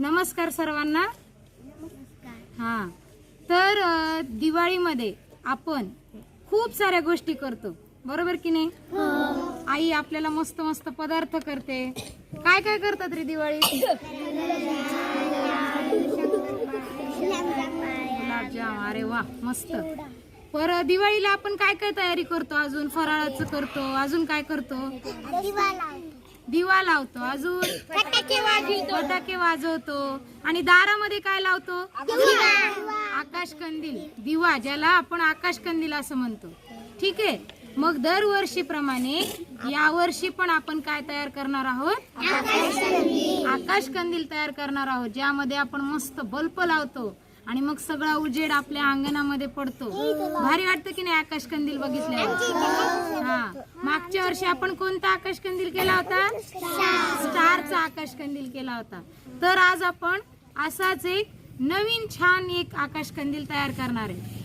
नमस्कार सर्वांना. हा. तर दिवाळीमध्ये आपण खूप साऱ्या गोष्टी करतो. बरोबर की नाही? आई आपल्याला मस्त मस्त पदार्थ करते. काय काय करतात रे दिवाळीत? गुलाबजाम. अरे वा मस्त. पर दिवाळीला आपण काय काय तयारी करतो? अजून फराळाचं करतो. अजून काय करतो? दिवा लावतो अजून. फटाके वाजवतो. आणि दारामध्ये काय लावतो? आकाश कंदील दिवा ज्याला आपण आकाश कंदील असं म्हणतो. ठीक आहे? मग दरवर्षीप्रमाणे या वर्षी पण आपण काय तयार करणार आहोत? आकाश कंदील तयार करणार आहोत ज्यामध्ये आपण मस्त बल्ब लावतो. आणि मग सगळा उजेड आपल्या अंगणामध्ये पडतो. भारी वाटतं की नाही आकाश कंदील बघितल्यावर? हा. मागच्या वर्षी आपण कोणता आकाश कंदील केला होता? स्टारचा. आकाश कंदील केला होता. तर आज आपण असाच एक नवीन छान एक आकाश कंदील तयार करणार आहे.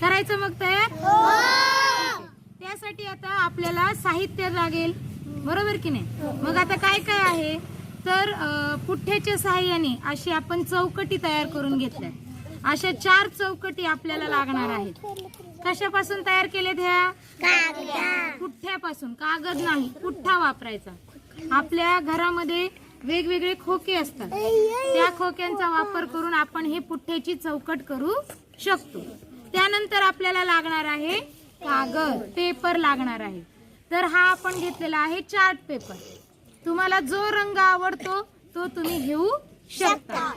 करायचं मग तयार? त्यासाठी आता आपल्याला साहित्य लागेल. बरोबर की नाही? मग आता काय काय आहे? तर पुठ्ठ्याच्या सहाय्याने अशी आपण चौकटी तयार करून घेतल्या. अशा चार चौकटी आपल्याला लागणार आहेत. कशापासून तयार केल्यात ह्या? पुठ्ठ्यापासून. कागद नाही पुठ्ठा वापरायचा. आपल्या घरामध्ये वेगवेगळे खोके असतात. त्या खोक्यांचा वापर करून आपण हे पुठ्ठ्याची चौकट करू शकतो. त्यानंतर आपल्याला लागणार आहे कागद पेपर लागणार आहे. तर हा आपण घेतलेला आहे चार्ट पेपर. तुम्हाला जो रंग आवडतो तो तुम्ही घेऊ शकता.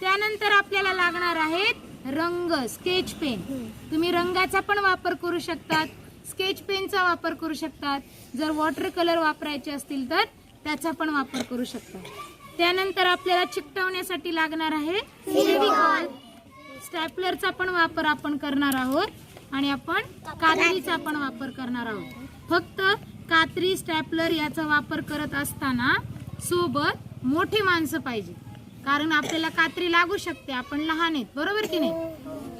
त्यानंतर आपल्याला लागणार आहेत रंग स्केच पेन तुम्ही रंगाचा पण वापर करू शकतात स्केच पेनचा वापर करू शकतात. जर वॉटर कलर वापरायचे असतील तर त्याचा पण वापर करू शकतात त्यानंतर आपल्याला चिकटवण्यासाठी लागणार आहे स्टॅपलरचा पण वापर आपण करणार आहोत आणि आपण कात्रीचा पण वापर करणार आहोत. फक्त कात्री स्टॅपलर याचा वापर करत असताना सोबत मोठी माणसं पाहिजे. कारण आपल्याला कात्री लागू शकते आपण लहान आहेत बरोबर की नाही?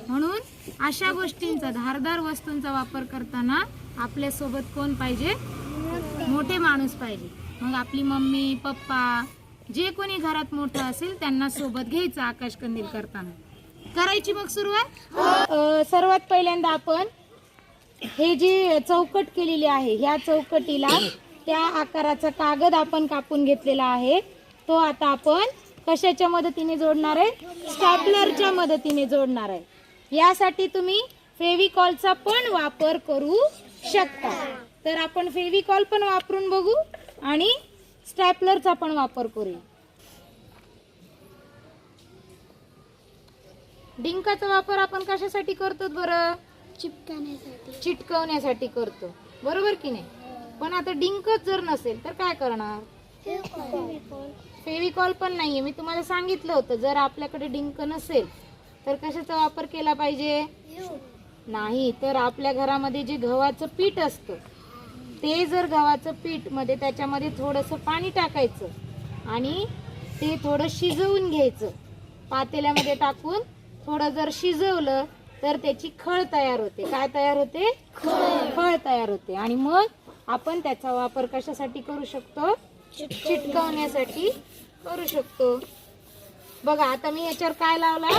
म्हणून अशा गोष्टींचा धारदार वस्तूंचा वापर करताना आपल्यासोबत कोण पाहिजे? मोठे माणूस पाहिजे. मग आपली मम्मी पप्पा जे कोणी घरात मोठं असेल त्यांना सोबत घ्यायचं आकाश कंदील करताना. करायची मग सुरुवात? सर्वात पहिल्यांदा आपण हे जी चौकट केलेली आहे ह्या चौकटीला त्या आकाराचा कागद आपण कापून घेतलेला आहे. तो आता आपण कशाच्या मदतीने जोडणार आहे? स्टॅपलरच्या मदतीने जोडणार आहे. यासाठी तुम्ही फेविकॉलचा पण वापर करू शकता. तर आपण फेविकॉल पण वापरून बघू आणि स्टॅपलरचा पण वापर करूया. डिंकाचा वापर आपण कशासाठी करतो बरं? चिपकण्यासाठी. चिटकवण्यासाठी करतो. बरोबर की नाही? पण आता डिंकच जर नसेल तर काय करणार? फेविकॉल पण नाहीये. मी तुम्हाला सांगितलं होतं जर आपल्याकडे डिंक नसेल तर कशाचा वापर केला पाहिजे? नाही तर आपल्या घरामध्ये जे गव्हाचं पीठ असतं ते जर गव्हाचं पीठमध्ये त्याच्यामध्ये थोडंसं पाणी टाकायचं आणि ते थोडं शिजवून घ्यायचं. पातेल्यामध्ये टाकून थोडं जर शिजवलं तर त्याची खळ तयार होते. काय तयार होते? खळ. तयार होते. आणि मग आपण त्याचा वापर कशासाठी करू शकतो? चिटकवण्यासाठी करू शकतो. बघा आता मी याच्यावर काय लावला?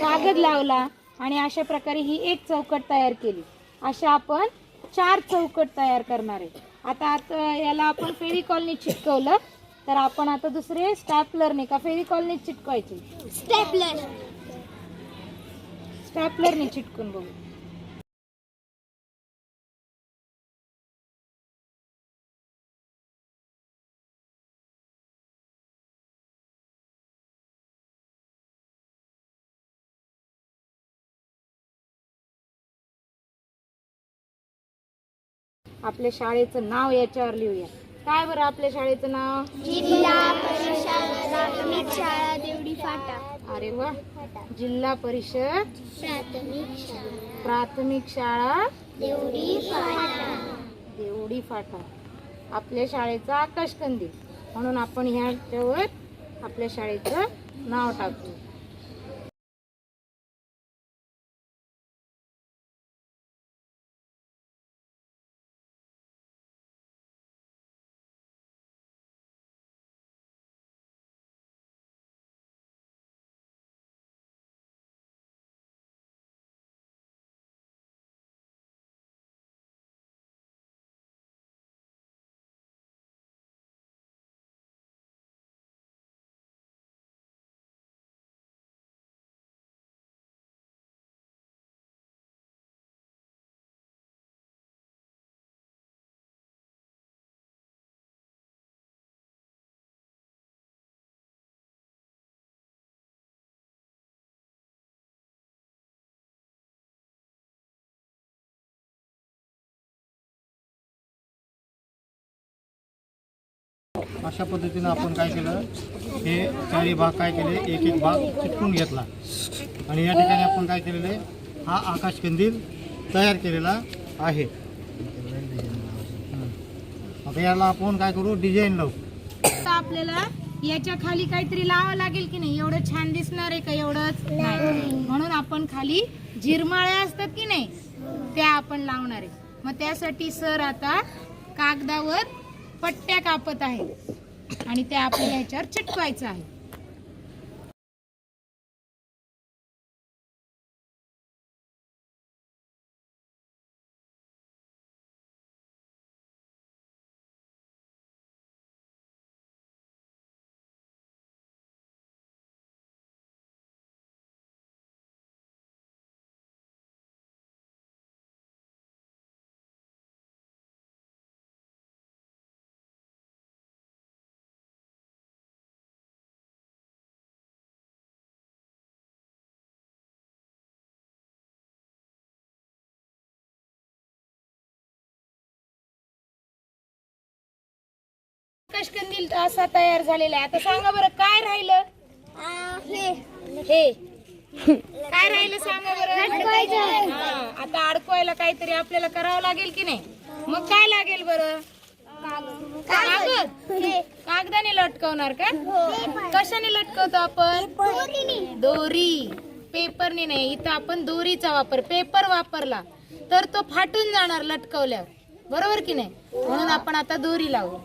कागद लावला आणि अशा प्रकारे ही एक चौकट तयार केली. अशा आपण चार चौकट तयार करणार आहे. आता आता याला आपण फेविकॉलने चिटकवलं. तर आपण आता दुसरे स्टॅपलरने का फेविकॉलने चिटकवायचे? स्टेपलर. स्टॅपलरने चिटकून बघू. आपल्या शाळेचं नाव याच्यावर लिहूया. काय बरं आपल्या शाळेचं नाव? जिल्हा परिषद प्राथमिक शाळा देवडी फाटा. अरे वा. जिल्हा परिषद प्राथमिक शाळा. प्राथमिक शाळा देवडी फाटा. देवडी फाटा. आपल्या शाळेचा आकाश कंदील म्हणून आपण ह्याच्यावर आपल्या शाळेचं नाव टाकू. अशा पद्धतीनं आपण काय केलं हे चारही भाग काय केले एक एक भाग चिटकून घेतला. आणि या ठिकाणी आपण काय केलेलं आहे हा आकाश कंदील तयार केलेला आहे. आता याला आपण काय करू डिझाईन लावू. आपल्याला याच्या खाली काहीतरी लावावं लागेल की नाही? एवढं छान दिसणार आहे का एवढंच? नाही. म्हणून आपण खाली झिरमाळ्या असतात की नाही त्या आपण लावणार आहे. मग त्यासाठी सर आता कागदावर पट्ट्या कापत आहेत आणि त्या आपल्याला ह्याच्यावर चिटकवायचं आहे. आकाशकंदील असा तयार झालेला आहे. आता सांगा बरं काय राहिलं? हे. काय राहिलं सांगा बरं? हा, आता अडकवायला काहीतरी आपल्याला करावं लागेल की नाही? मग काय लागेल बरं? कागद. कागदाने लटकवणार का? कशाने लटकवतो आपण? दोरी. पेपरने नाही इथं आपण दोरीचा वापर पेपर वापरला तर तो फाटून जाणार लटकवल्यावर. बरोबर की नाही? म्हणून आपण आता दोरी लावू.